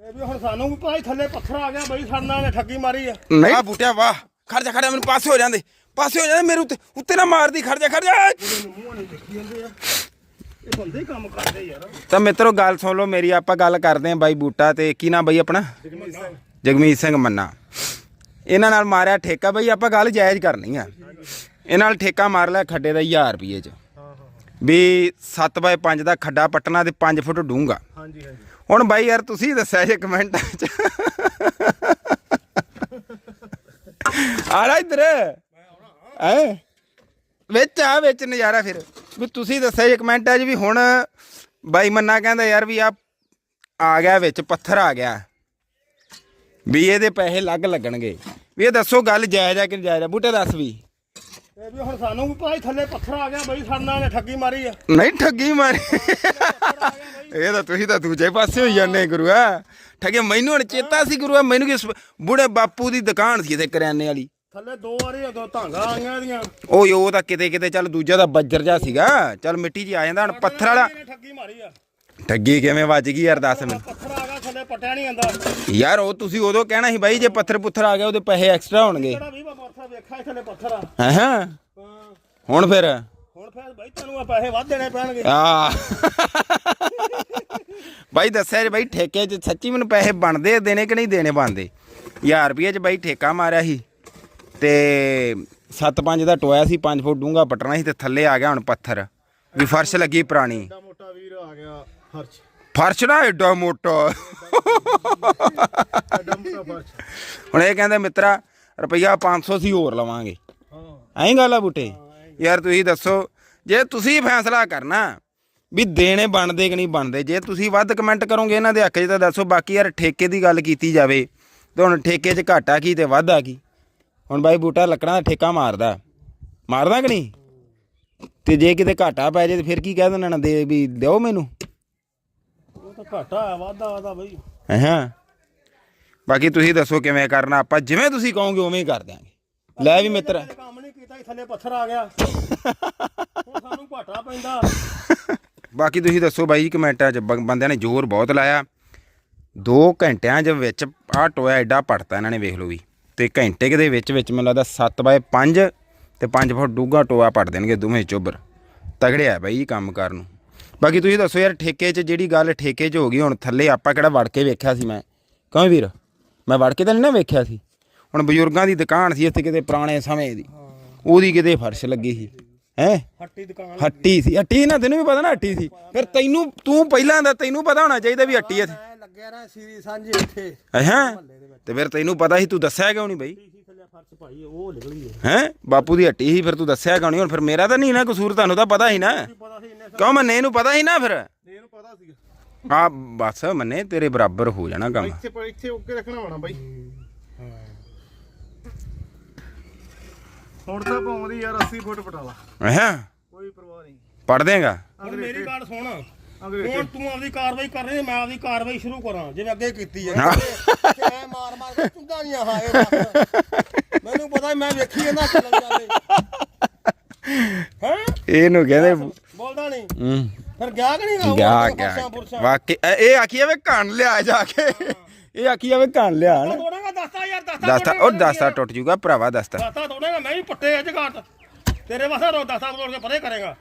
ਇਹ ਵੀ ਹੁਣ ਸਾਨੂੰ ਵੀ ਭਾਈ ਥੱਲੇ ਪੱਥਰ ਆ ਗਿਆ ਬਈ ਸਾਡੇ ਨੇ ਠੱਗੀ ਮਾਰੀ ਆ। ਨਹੀਂ। ਆ ਬੂਟਿਆ ਵਾਹ। ਖੜ ਜਾ ਖੜ ਜਾ ਮੈਨੂੰ ਪਾਸੇ ਹੋ ਜਾਂਦੇ। ਪਾਸੇ ਹੋ ਜਾਂਦੇ ਮੇਰੇ ਉੱਤੇ। ਉੱਤੇ ਨਾ ਮਾਰਦੀ ਖੜ ਜਾ ਖੜ ਜਾ। ਮੂੰਹਾਂ ਨੇ ਦੇਖੀ ਜਾਂਦੇ ਆ। ਇਹ ਬੰਦੇ ਹੀ ਕੰਮ ਕਰਦੇ ਯਾਰ। ਤਾਂ ਮਿੱਤਰੋ ਗੱਲ ਸੁਣ ਲਓ ਮੇਰੀ ਆਪਾਂ ਗੱਲ ਕਰਦੇ ਆਂ ਬਾਈ ਬੂਟਾ ਤੇ ਕੀ ਨਾਮ ਬਾਈ ਆਪਣਾ? ਜਗਮੀਤ ਸਿੰਘ। ਮੰਨਾ। ਇਹਨਾਂ ਨਾਲ ਮਾਰਿਆ ਠੇਕਾ ਬਈ ਆਪਾਂ ਗੱਲ ਜਾਇਜ਼ ਕਰਨੀ ਆ। ਇਹਨਾਂ ਨਾਲ ਠੇਕਾ ਮਾਰ ਲਿਆ ਖੱਡੇ ਦਾ 1000 ਰੁਪਏ ਚ। ਵੀ 7 ਬਾਏ 5 ਦਾ ਖੱਡਾ ਪੱਟਣਾ ਤੇ 5 ਫੁੱਟ ਡੂੰਗਾ ਹਾਂਜੀ ਹਾਂਜੀ। ਹੁਣ ਬਾਈ ਯਾਰ, ਤੁਸੀਂ ਦੱਸਿਆ ਜੇ ਕਮੈਂਟਾਂ ਚ। ਆ ਰਾ ਇੱਧਰ। ਐ ਵਿੱਚ ਆ, ਵਿੱਚ ਨਜ਼ਾਰਾ ਫਿਰ। ਵੀ ਤੁਸੀਂ ਦੱਸਿਆ ਜੇ ਕਮੈਂਟਾਂ 'ਚ ਵੀ ਹੁਣ ਬਾਈ ਮੰਨਾ ਕਹਿੰਦਾ ਯਾਰ ਵੀ ਆ ਆ ਗਿਆ ਵਿੱਚ, ਪੱਥਰ ਆ ਗਿਆ। ਵੀ ਇਹਦੇ ਪੈਸੇ ਲੱਗ ਲੱਗਣਗੇ। ਵੀ ਇਹ ਦੱਸੋ ਗੱਲ ਜਾਇਜ਼ ਆ ਕਿ ਨਹੀਂ ਜਾਇਜ਼ ਆ? ਬੂਟੇ ਦੱਸ ਵੀ। ਇਹ ਵੀ ਹੁਣ ਸਾਨੂੰ ਵੀ ਭਾਈ ਥੱਲੇ ਪੱਥਰ ਆ ਗਿਆ ਬਈ ਸਾਡੇ ਨੇ ਠੱਗੀ ਮਾਰੀ ਆ। ਨਹੀਂ ਠੱਗੀ ਮਾਰੀ। ਇਹ ਤਾਂ ਤੁਸੀਂ ਤਾਂ ਦੂਜੇ ਪਾਸੇ ਹੋਈ ਜਾਂਦੇ ਗੁਰੂਆ ਠੱਗੇ ਮੈਨੂੰ ਹੁਣ ਚੇਤਾ ਸੀ ਗੁਰੂਆ ਮੈਨੂੰ ਕਿ ਬੁੜੇ ਬਾਪੂ ਦੀ ਦੁਕਾਨ ਸੀ ਇੱਥੇ ਕਰਿਆਨੇ ਵਾਲੀ। ਥੱਲੇ ਦੋ ਵਾਰੀ ਉਦੋਂ ਧਾਂਗਾ ਆਈਆਂ ਇਹਦੀਆਂ। ਉਹ ਉਹ ਤਾਂ ਕਿਤੇ ਕਿਤੇ ਚੱਲ ਦੂਜਾ ਤਾਂ ਬੱਜਰ ਜਾ ਸੀਗਾ। ਚੱਲ ਮਿੱਟੀ 'ਚ ਆ ਜਾਂਦਾ ਹੁਣ ਪੱਥਰ ਵਾਲਾ। ਠੱਗੀ ਮਾਰੀ ਆ। ਠੱਗੀ ਕਿਵੇਂ ਵੱਜ ਗਈ ਯਾਰ ਦੱਸ ਮੈਨੂੰ। ਪੱਥਰ ਆ ਗਿਆ ਥੱਲੇ ਪੱਟਿਆ ਨਹੀਂ ਜਾਂਦਾ। ਯਾਰ ਉਹ ਤੁਸੀਂ ਉਦੋਂ ਕਹਿਣਾ ਸੀ ਬਾਈ ਜੇ ਪੱਥਰ ਪੁੱਥਰ ਆ ਗਿਆ ਉਹਦੇ ਪੈਸੇ ਐਕਸਟਰਾ ਹੋਣਗੇ। ਕਿਹੜਾ ਵੀ ਪੱਥਰ ਵੇਖਿਆ ਸੀ ਥੱਲੇ ਪੱਥਰ ਆ। ਹਾਂ? ਹਾਂ। ਹੁਣ ਫਿਰ? ਹੁਣ ਫਿਰ ਬਈ ਤੈਨੂੰ ਆ ਪੈਸੇ ਵੱਧ ਦੇਣੇ ਪੈਣਗੇ। ਆ। ਬਾਈ ਦੱਸਿਆ ਜੀ ਬਾਈ ਠੇਕੇ 'ਚ ਸੱਚੀ ਮੈਨੂੰ ਪੈਸੇ ਬਣਦੇ ਦੇਣੇ ਕਿ ਨਹੀਂ ਦੇਣੇ ਬਣਦੇ? 1000 ਰੁਪਏ 'ਚ ਬਾਈ ਠੇਕਾ ਮਾਰਿਆ ਸੀ ਤੇ 7-5 ਦਾ ਟੋਇਆ ਸੀ 5 ਫੁੱਟ ਡੂੰਗਾ ਪਟਣਾ ਸੀ ਤੇ ਥੱਲੇ ਆ ਗਿਆ ਹੁਣ ਪੱਥਰ। ਵੀ ਫਰਸ਼ ਲੱਗੀ ਪੁਰਾਣੀ। ਐਡਾ ਮੋਟਾ ਵੀਰ ਆ ਗਿਆ ਫਰਸ਼। ਫਰਸ਼ ਨਾ ਐਡਾ ਮੋਟਾ। ਐਡਾ ਮੋਟਾ ਫਰਸ਼। ਹੁਣ ਇਹ ਕਹਿੰਦੇ ਮਿੱਤਰਾ ਰੁਪਈਆ 500 ਸੀ ਹੋਰ ਲਵਾਂਗੇ। ਹਾਂ। ਐਂ ਗੱਲ ਆ ਬੂਟੇ। ਯਾਰ ਤੁਸੀਂ ਦੱਸੋ ਜੇ ਤੁਸੀਂ ਫੈਸਲਾ ਕਰਨਾ ਵੀ ਦੇਣੇ ਬਣਦੇ ਕਿ ਨਹੀਂ ਬਣਦੇ ਜੇ ਤੁਸੀਂ ਵੱਧ ਕਮੈਂਟ ਕਰੋਗੇ ਇਹਨਾਂ ਦੇ ਹੱਕ 'ਚ ਤਾਂ ਦੱਸੋ ਬਾਕੀ ਯਾਰ ਠੇਕੇ ਦੀ ਗੱਲ ਕੀਤੀ ਜਾਵੇ ਤੇ ਹੁਣ ਠੇਕੇ 'ਚ ਘਾਟਾ ਕੀ ਤੇ ਵਾਧਾ ਕੀ? ਹੁਣ ਬਾਈ ਬੂਟਾ ਲੱਕੜਾਂ ਦਾ ਠੇਕਾ ਮਾਰਦਾ। ਮਾਰਦਾ ਕਿ ਨਹੀਂ? ਤੇ ਜੇ ਕਿਤੇ ਘਾਟਾ ਪੈ ਜੇ ਤੇ ਫਿਰ ਕੀ ਕਹਿ ਦਿੰਦੇ ਨਾ ਦੇ ਵੀ ਦਿਓ ਮੈਨੂੰ? ਉਹ ਤਾਂ ਘਾਟਾ ਆ ਵਾਧਾ ਆਦਾ ਬਈ। ਹਾਂ? ਬਾਕੀ ਤੁਸੀਂ ਦੱਸੋ ਕਿਵੇਂ ਕਰਨਾ ਆਪਾਂ ਜਿਵੇਂ ਤੁਸੀਂ ਕਹੋਗੇ ਉਵੇਂ ਹੀ ਕਰ ਦਿਆਂਗੇ। ਲੈ ਵੀ ਮਿੱਤਰ। ਕੰਮ ਨਹੀਂ ਕੀਤਾ ਥੱਲੇ ਪੱਥਰ ਆ ਗਿਆ। ਹੁਣ ਸਾਨੂੰ ਘਾਟਾ ਪੈਂਦਾ। ਬਾਕੀ ਤੁਸੀਂ ਦੱਸੋ ਬਾਈ ਕਮੈਂਟਾਂ 'ਚ ਬੰਦਿਆਂ ਨੇ ਜ਼ੋਰ ਬਹੁਤ ਲਾਇਆ। 2 ਘੰਟਿਆਂ ਦੇ ਵਿੱਚ ਆਹ ਟੋਇਆ ਐਡਾ ਪੜਤਾ ਇਹਨਾਂ ਨੇ ਵੇਖ ਲਓ ਵੀ। ਤੇ ਘੰਟੇ ਦੇ ਵਿੱਚ ਵਿੱਚ ਮੈਨੂੰ ਲੱਗਦਾ 7 ਬਾਏ 5 ਤੇ 5 ਫੁੱਟ ਡੂੰਘਾ ਟੋਆ ਪੜ ਦੇਣਗੇ ਦੋਵੇਂ ਚੋਬਰ। ਤਗੜਿਆ ਆ ਬਾਈ ਕੰਮ ਕਰਨ ਨੂੰ। ਬਾਕੀ ਤੁਸੀਂ ਦੱਸੋ ਯਾਰ ਠੇਕੇ 'ਚ ਜਿਹੜੀ ਗੱਲ ਠੇਕੇ 'ਚ ਹੋ ਗਈ ਹੁਣ ਥੱਲੇ ਆਪਾਂ ਕਿਹੜਾ ਵੜ ਕੇ ਵੇਖਿਆ ਸੀ ਮੈਂ। ਕਿਉਂ ਵੀਰ? ਮੈਂ ਵੜ ਕੇ ਤਾਂ ਨਹੀਂ ਨਾ ਵੇਖਿਆ ਸੀ। ਹੁਣ ਬਜ਼ੁਰਗਾਂ ਦੀ ਦੁਕਾਨ ਸੀ ਇੱਥੇ ਕਿਤੇ ਪੁਰਾਣੇ ਸਮੇਂ ਦੀ। ਉਹਦੀ ਕਿਤੇ ਫਰਸ਼ ਲੱਗੀ ਸੀ। ਹੈ? ਹੱਟੀ ਦੁਕਾਨ ਹੱਟੀ ਸੀ। ਹੱਟੀ ਨਾ ਤੈਨੂੰ ਵੀ ਪਤਾ ਨਾ ਹੱਟੀ ਸੀ। ਫਿਰ ਤੈਨੂੰ ਤੂੰ ਪਹਿਲਾਂ ਦਾ ਤੈਨੂੰ ਪਤਾ ਹੋਣਾ ਚਾਹੀਦਾ ਵੀ ਹੱਟੀ ਇੱਥੇ। ਲੱਗਿਆ ਨਾ ਸੀਰੀ ਸਾਂਝੀ ਇੱਥੇ। ਹੈ? ਤੇ ਫਿਰ ਤੈਨੂੰ ਪਤਾ ਸੀ ਤੂੰ ਦੱਸਿਆ ਕਿਉਂ ਨਹੀਂ ਬਈ? ਹੈ? ਬਾਪੂ ਦੀ ਹੱਟੀ ਸੀ ਫਿਰ ਤੂੰ ਦੱਸਿਆ ਕਿਉਂ ਨਹੀਂ? ਹੁਣ ਫਿਰ ਮੇਰਾ ਤਾਂ ਨਹੀਂ ਨਾ ਕਸੂਰ ਤੁਹਾਨੂੰ ਤਾਂ ਪਤਾ ਸੀ ਨਾ। ਕਿਉਂ ਮੰਨੇ ਨੂੰ ਪਤਾ ਸੀ ਨਾ ਫਿਰ? ਇਹਨੂੰ ਪਤਾ ਸੀਗਾ। ਆ ਬਸ ਮੰਨੇ ਤੇਰੇ ਬਰਾਬਰ ਹੋ ਜਾਣਾ ਕੰਮ। ਇੱਥੇ ਪਰ ਇੱਥੇ ਓਕੇ ਰੱਖਣਾ ਹੋਣਾ ਬਾਈ। ਹੁਣ ਤਾਂ ਪਾਉਂਦੀ ਯਾਰ 80 ਫੁੱਟ ਪਟਾਲਾ। ਹੈ? ਕੋਈ ਪਰਵਾਹ ਨਹੀਂ। ਪੜ ਦੇਗਾ? ਹੁਣ ਮੇਰੀ ਗੱਲ ਸੁਣ। ਹੁਣ ਤੂੰ ਆਪਦੀ ਕਾਰਵਾਈ ਕਰ ਰਹੀ ਮੈਂ ਆਪਦੀ ਕਾਰਵਾਈ ਸ਼ੁਰੂ ਕਰਾਂ ਜਿਵੇਂ ਅੱਗੇ ਕੀਤੀ ਹੈ। ਐ ਮਾਰ ਮਾਰ ਕੇ ਚੁੰਗਾ ਨਹੀਂ ਬਸ ਮੈਨੂੰ ਪਤਾ ਮੈਂ ਵੇਖੀ ਜਾਂਦਾ ਚੱਲ ਜਾਂਦੇ। ਹੈ? ਇਹਨੂੰ ਕਹਿੰਦੇ ਬੋਲਦਾ ਨਹੀਂ। ਹੂੰ। ਫਿਰ ਗਿਆ ਕਿ ਨਹੀਂ ਗਿਆ ਗਿਆ ਵਾਕਈ ਇਹ- ਆਖੀ ਜਾਵੇ ਕੰਨ ਲਿਆ ਜਾ ਕੇ। ਇਹ ਆਖੀ ਜਾਵੇ ਕੰਨ ਲਿਆ ਨਾ ਤੋੜੇਗਾ ਦੱਸਤਾ ਯਾਰ ਦੱਸਤਾ ਦਸਤਾ ਉਹ ਦਸਤਾ ਟੁੱਟ ਜੂਗਾ ਭਰਾਵਾ ਦਸਤਾ। ਦੱਸਤਾ ਤੋੜੇਗਾ ਮੈਂ ਵੀ ਪੱਟੇ ਅੱਜ ਘਾਟ ਤੇਰੇ ਵਾਸਤੇ ਰੋ ਦੱਸਤਾ ਤੋੜ ਕੇ ਪਰੇ ਕਰੇਗਾ।